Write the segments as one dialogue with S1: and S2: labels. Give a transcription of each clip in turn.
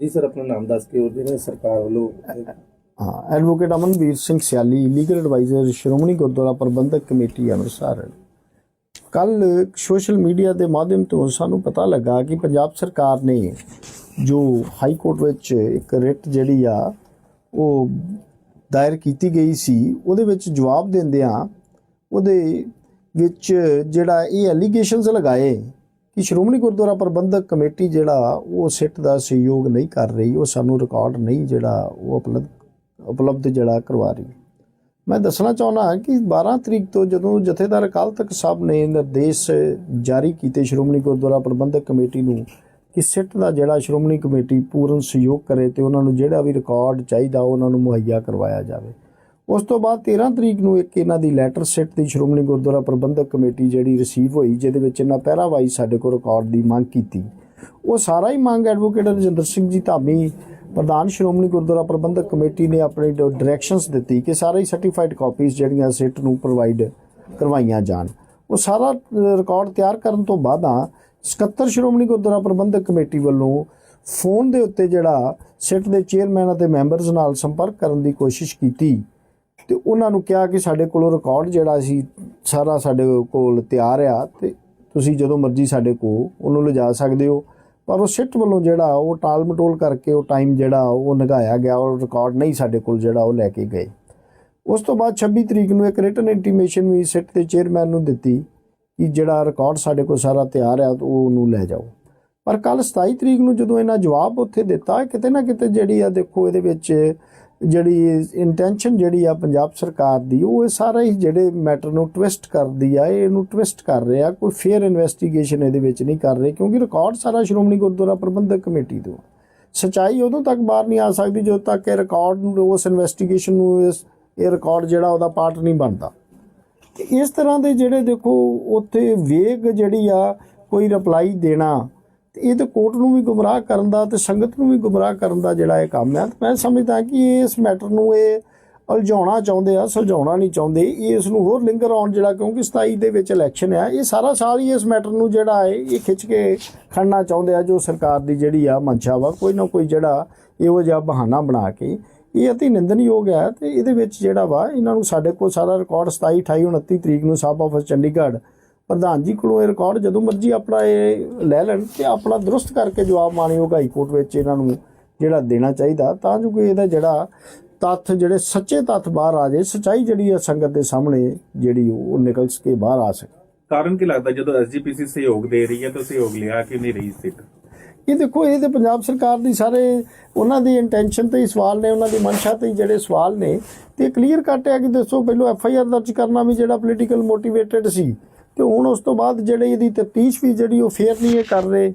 S1: ਜੀ ਸਰ, ਆਪਣਾ ਨਾਮ ਦੱਸ ਕੇ ਉਹ ਜਿਹੜੇ ਸਰਕਾਰ ਵੱਲੋਂ
S2: ਹਾਂ advocate Amanveer Singh Siali legal adviser Shiromani Gurdwara Prabandhak committee Amritsar. ਕੱਲ ਸੋਸ਼ਲ ਮੀਡੀਆ ਦੇ ਮਾਧਿਅਮ ਤੋਂ ਸਾਨੂੰ ਪਤਾ ਲੱਗਾ ਕਿ ਪੰਜਾਬ ਸਰਕਾਰ ਨੇ ਜੋ ਹਾਈ ਕੋਰਟ ਵਿੱਚ ਇੱਕ ਰਿਟ ਜਿਹੜੀ ਆ, ਉਹ ਦਾਇਰ ਕੀਤੀ ਗਈ ਸੀ, ਉਹਦੇ ਵਿੱਚ ਜਵਾਬ ਦਿੰਦਿਆਂ ਉਹਦੇ ਵਿੱਚ ਜਿਹੜਾ ਇਹ ਐਲੀਗੇਸ਼ਨਸ ਲਗਾਏ ਕਿ ਸ਼੍ਰੋਮਣੀ ਗੁਰਦੁਆਰਾ ਪ੍ਰਬੰਧਕ ਕਮੇਟੀ ਜਿਹੜਾ ਉਹ ਸਿੱਟ ਦਾ ਸਹਿਯੋਗ ਨਹੀਂ ਕਰ ਰਹੀ, ਉਹ ਸਾਨੂੰ ਰਿਕਾਰਡ ਨਹੀਂ ਜਿਹੜਾ ਉਹ ਉਪਲਬਧ ਉਪਲਬਧ ਜਿਹੜਾ ਕਰਵਾ ਰਹੀ। ਮੈਂ ਦੱਸਣਾ ਚਾਹੁੰਦਾ ਕਿ 12 ਤਰੀਕ ਤੋਂ ਜਦੋਂ ਜਥੇਦਾਰ ਅਕਾਲ ਤਖਤ ਸਾਹਿਬ ਨੇ ਨਿਰਦੇਸ਼ ਜਾਰੀ ਕੀਤੇ ਸ਼੍ਰੋਮਣੀ ਗੁਰਦੁਆਰਾ ਪ੍ਰਬੰਧਕ ਕਮੇਟੀ ਨੂੰ ਕਿ ਸਿੱਟ ਦਾ ਜਿਹੜਾ ਸ਼੍ਰੋਮਣੀ ਕਮੇਟੀ ਪੂਰਨ ਸਹਿਯੋਗ ਕਰੇ ਤੇ ਉਹਨਾਂ ਨੂੰ ਜਿਹੜਾ ਵੀ ਰਿਕਾਰਡ ਚਾਹੀਦਾ, ਉਹਨਾਂ ਨੂੰ ਮੁਹੱਈਆ ਕਰਵਾਇਆ ਜਾਵੇ। ਉਸ ਤੋਂ ਬਾਅਦ 13 ਤਰੀਕ ਨੂੰ ਇੱਕ ਇਹਨਾਂ ਦੀ ਲੈਟਰ ਸਿੱਟ ਦੀ ਸ਼੍ਰੋਮਣੀ ਗੁਰਦੁਆਰਾ ਪ੍ਰਬੰਧਕ ਕਮੇਟੀ ਜਿਹੜੀ ਰਿਸੀਵ ਹੋਈ, ਜਿਹਦੇ ਵਿੱਚ ਇਹਨਾਂ ਪਹਿਰਾਵਾਈ ਸਾਡੇ ਕੋਲ ਰਿਕਾਰਡ ਦੀ ਮੰਗ ਕੀਤੀ। ਉਹ ਸਾਰਾ ਹੀ ਮੰਗ ਐਡਵੋਕੇਟ ਰਜਿੰਦਰ ਸਿੰਘ ਜੀ ਧਾਮੀ, ਪ੍ਰਧਾਨ ਸ਼੍ਰੋਮਣੀ ਗੁਰਦੁਆਰਾ ਪ੍ਰਬੰਧਕ ਕਮੇਟੀ ਨੇ ਆਪਣੀ ਡਾਇਰੈਕਸ਼ਨਸ ਦਿੱਤੀ ਕਿ ਸਾਰੇ ਸਰਟੀਫਾਈਡ ਕਾਪੀਜ਼ ਜਿਹੜੀਆਂ ਸਿੱਟ ਨੂੰ ਪ੍ਰੋਵਾਈਡ ਕਰਵਾਈਆਂ ਜਾਣ। ਉਹ ਸਾਰਾ ਰਿਕਾਰਡ ਤਿਆਰ ਕਰਨ ਤੋਂ ਬਾਅਦਾਂ 77 ਸ਼੍ਰੋਮਣੀ ਗੁਰਦੁਆਰਾ ਪ੍ਰਬੰਧਕ ਕਮੇਟੀ ਵੱਲੋਂ ਫੋਨ ਦੇ ਉੱਤੇ ਜਿਹੜਾ ਸਿੱਟ ਦੇ ਚੇਅਰਮੈਨ ਅਤੇ ਮੈਂਬਰਸ ਨਾਲ ਸੰਪਰਕ ਕਰਨ ਦੀ ਕੋਸ਼ਿਸ਼ ਕੀਤੀ। ਤੇ ਉਹਨਾਂ ਨੂੰ ਕਿਹਾ ਕਿ ਸਾਡੇ ਕੋਲ ਰਿਕਾਰਡ ਜਿਹੜਾ ਸੀ, ਸਾਰਾ ਸਾਡੇ ਕੋਲ ਤਿਆਰ ਆ ਤੇ ਤੁਸੀਂ ਜਦੋਂ ਮਰਜ਼ੀ ਸਾਡੇ ਕੋਲ ਉਹਨੂੰ ਲਿਜਾ ਸਕਦੇ ਹੋ। ਪਰ ਉਹ ਸਿੱਟ ਵੱਲੋਂ ਜਿਹੜਾ ਉਹ ਟਾਲ ਮਟੋਲ ਕਰਕੇ ਉਹ ਟਾਈਮ ਜਿਹੜਾ ਉਹ ਨਗਾਇਆ ਗਿਆ ਔਰ ਰਿਕਾਰਡ ਨਹੀਂ ਸਾਡੇ ਕੋਲ ਜਿਹੜਾ ਉਹ ਲੈ ਕੇ ਗਏ। ਉਸ ਤੋਂ ਬਾਅਦ 26 ਤਰੀਕ ਨੂੰ ਇੱਕ ਰਿਟਨ ਇੰਟੀਮੇਸ਼ਨ ਵੀ ਸਿੱਟ ਦੇ ਚੇਅਰਮੈਨ ਨੂੰ ਦਿੱਤੀ ਕਿ ਜਿਹੜਾ ਰਿਕਾਰਡ ਸਾਡੇ ਕੋਲ ਸਾਰਾ ਤਿਆਰ ਆ ਉਹ ਉਹਨੂੰ ਲੈ ਜਾਓ। ਪਰ ਕੱਲ 27 ਤਰੀਕ ਨੂੰ ਜਦੋਂ ਇਹਨਾਂ ਜਵਾਬ ਉੱਥੇ ਦਿੱਤਾ, ਕਿਤੇ ਨਾ ਕਿਤੇ ਜਿਹੜੀ ਆ ਦੇਖੋ ਇਹਦੇ ਵਿੱਚ ਜਿਹੜੀ ਇੰਟੈਂਸ਼ਨ ਜਿਹੜੀ ਆ ਪੰਜਾਬ ਸਰਕਾਰ ਦੀ, ਉਹ ਇਹ ਸਾਰਾ ਹੀ ਜਿਹੜੇ ਮੈਟਰ ਨੂੰ ਟਵਿਸਟ ਕਰਦੀ ਆ ਇਹਨੂੰ ਟਵਿਸਟ ਕਰ ਰਿਹਾ ਕੋਈ ਫੇਅਰ ਇਨਵੈਸਟੀਗੇਸ਼ਨ ਇਹਦੇ ਵਿੱਚ ਨਹੀਂ ਕਰ ਰਹੇ, ਕਿਉਂਕਿ ਰਿਕਾਰਡ ਸਾਰਾ ਸ਼੍ਰੋਮਣੀ ਗੁਰਦੁਆਰਾ ਪ੍ਰਬੰਧਕ ਕਮੇਟੀ ਤੋਂ ਸਚਾਈ ਉਦੋਂ ਤੱਕ ਬਾਹਰ ਨਹੀਂ ਆ ਸਕਦੀ, ਜਦੋਂ ਤੱਕ ਇਹ ਰਿਕਾਰਡ ਨੂੰ, ਉਸ ਇਨਵੈਸਟੀਗੇਸ਼ਨ ਨੂੰ, ਇਸ, ਇਹ ਰਿਕਾਰਡ ਜਿਹੜਾ ਉਹਦਾ ਪਾਰਟ ਨਹੀਂ ਬਣਦਾ। ਤੇ ਇਸ ਤਰ੍ਹਾਂ ਦੇ ਜਿਹੜੇ ਦੇਖੋ, ਉੱਥੇ ਵੇਗ ਜਿਹੜੀ ਆ, ਕੋਈ ਰਿਪਲਾਈ ਦੇਣਾ ਤੇ ਇਹ ਤਾਂ ਕੋਰਟ ਨੂੰ ਵੀ ਗੁੰਮਰਾਹ ਕਰਨ ਦਾ ਤੇ ਸੰਗਤ ਨੂੰ ਵੀ ਗੁੰਮਰਾਹ ਕਰਨ ਦਾ ਜਿਹੜਾ ਇਹ ਕੰਮ ਹੈ। ਮੈਂ ਸਮਝਦਾ ਕਿ ਇਸ ਮੈਟਰ ਨੂੰ ਇਹ ਉਲਝਾਉਣਾ ਚਾਹੁੰਦੇ ਆ, ਸੁਲਝਾਉਣਾ ਨਹੀਂ ਚਾਹੁੰਦੇ। ਇਹ ਇਸ ਨੂੰ ਹੋਰ ਲਿੰਗਰ ਆਉਣ ਜਿਹੜਾ ਕਿਉਂਕਿ 27 ਦੇ ਵਿੱਚ ਇਲੈਕਸ਼ਨ ਆ ਇਹ ਸਾਰਾ ਸਾਲ ਹੀ ਇਸ ਮੈਟਰ ਨੂੰ ਜਿਹੜਾ ਹੈ, ਇਹ ਖਿੱਚ ਕੇ ਖੜਨਾ ਚਾਹੁੰਦੇ ਆ ਜੋ ਸਰਕਾਰ ਦੀ ਜਿਹੜੀ ਆ ਮੰਸ਼ਾ ਵਾ, ਕੋਈ ਨਾ ਕੋਈ ਜਿਹੜਾ ਇਹੋ ਜਿਹਾ ਬਹਾਨਾ ਬਣਾ ਕੇ। ਇਹ ਅਤੀ ਨਿੰਦਨਯੋਗ ਹੈ ਤੇ ਇਹਦੇ ਵਿੱਚ ਜਿਹੜਾ ਵਾ, ਇਹਨਾਂ ਨੂੰ ਸਾਡੇ ਕੋਲ ਸਾਰਾ ਰਿਕਾਰਡ 27 28 29 ਤਰੀਕ ਨੂੰ ਸਾਹਿਬ ਆਫਿਸ ਚੰਡੀਗੜ੍ਹ ਪ੍ਰਧਾਨ ਜੀ ਕੋਲੋਂ ਇਹ ਰਿਕਾਰਡ ਜਦੋਂ ਮਰਜ਼ੀ ਆਪਣਾ ਇਹ ਲੈ ਲੈਣ ਤੇ ਆਪਣਾ ਦਰੁਸਤ ਕਰਕੇ ਜਵਾਬ ਮਾਨਯੋਗ ਹਾਈ ਕੋਰਟ ਵਿੱਚ ਇਹਨਾਂ ਨੂੰ ਜਿਹੜਾ ਦੇਣਾ ਚਾਹੀਦਾ ਤਾਂ ਜੋ ਕੋਈ ਇਹਦਾ ਜਿਹੜਾ ਤੱਥ ਜਿਹੜੇ ਸੱਚੇ ਤੱਥ ਬਾਹਰ ਆ ਜਾਏ ਸਚਾਈ ਜਿਹੜੀ ਹੈ ਸੰਗਤ ਦੇ ਸਾਹਮਣੇ ਜਿਹੜੀ ਉਹ ਨਿਕਲ ਕੇ ਬਾਹਰ ਆ ਸਕੇ।
S1: ਕਾਰਨ ਕੀ ਲੱਗਦਾ ਜਦੋਂ ਐਸਜੀਪੀਸੀ ਸਹਿਯੋਗ ਦੇ ਰਹੀ ਹੈ ਤਾਂ ਸਹਿਯੋਗ ਲਿਆ ਕਿ ਨਹੀਂ ਰਹੀ ਸਿੱਟ
S2: ਇਹ ਦੇਖੋ ਇਹ ਤੇ ਪੰਜਾਬ ਸਰਕਾਰ ਦੀ ਸਾਰੇ ਉਹਨਾਂ ਦੀ ਇੰਟੈਂਸ਼ਨ ਤੇ ਹੀ ਸਵਾਲ ਨੇ ਉਹਨਾਂ ਦੀ ਮਨਸ਼ਾ ਤੇ ਹੀ ਜਿਹੜੇ ਸਵਾਲ ਨੇ ਤੇ ਕਲੀਅਰ ਕੱਟ ਹੈ ਕਿ ਦੱਸੋ ਪਹਿਲਾਂ ਐਫ ਆਈ ਆਰ ਦਰਜ ਕਰਨਾ ਵੀ ਜਿਹੜਾ ਪੋਲੀਟੀਕਲ ਮੋਟੀਵੇਟਡ ਸੀ ਤੇ ਹੁਣ ਉਸ ਤੋਂ ਬਾਅਦ ਜਿਹੜੇ ਇਹਦੀ ਤਫਤੀਸ਼ ਵੀ ਜਿਹੜੀ ਉਹ ਫੇਅਰ ਨਹੀਂ ਇਹ ਕਰ ਰਹੇ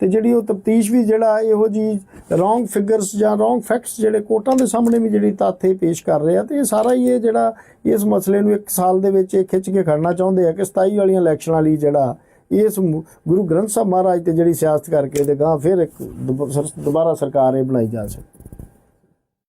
S2: ਤੇ ਜਿਹੜੀ ਉਹ ਤਫਤੀਸ਼ ਵੀ ਜਿਹੜਾ ਇਹੋ ਜੀ ਰੋਂਗ ਫਿਗਰਸ ਜਾਂ ਰੋਂਗ ਫੈਕਟਸ ਜਿਹੜੇ ਕੋਰਟਾਂ ਦੇ ਸਾਹਮਣੇ ਵੀ ਜਿਹੜੀ ਤੱਥ ਇਹ ਪੇਸ਼ ਕਰ ਰਹੇ ਆ ਤੇ ਇਹ ਸਾਰਾ ਹੀ ਇਹ ਜਿਹੜਾ ਇਸ ਮਸਲੇ ਨੂੰ ਇੱਕ ਸਾਲ ਦੇ ਵਿੱਚ ਇਹ ਖਿੱਚ ਕੇ ਖੜਨਾ ਚਾਹੁੰਦੇ ਆ ਕਿ 27 ਵਾਲੀਆਂ ਇਲੈਕਸ਼ਨਾਂ ਲਈ ਜਿਹੜਾ ਇਸ ਗੁਰੂ ਗ੍ਰੰਥ ਸਾਹਿਬ ਮਹਾਰਾਜ ਤੇ ਜਿਹੜੀ ਸਿਆਸਤ ਕਰਕੇ ਤੇ ਗਾਂ ਫਿਰ ਇੱਕ ਦੁਬ- ਸਰ- ਦੁਬਾਰਾ ਸਰਕਾਰ ਇਹ ਬਣਾਈ ਜਾ ਸਕੇ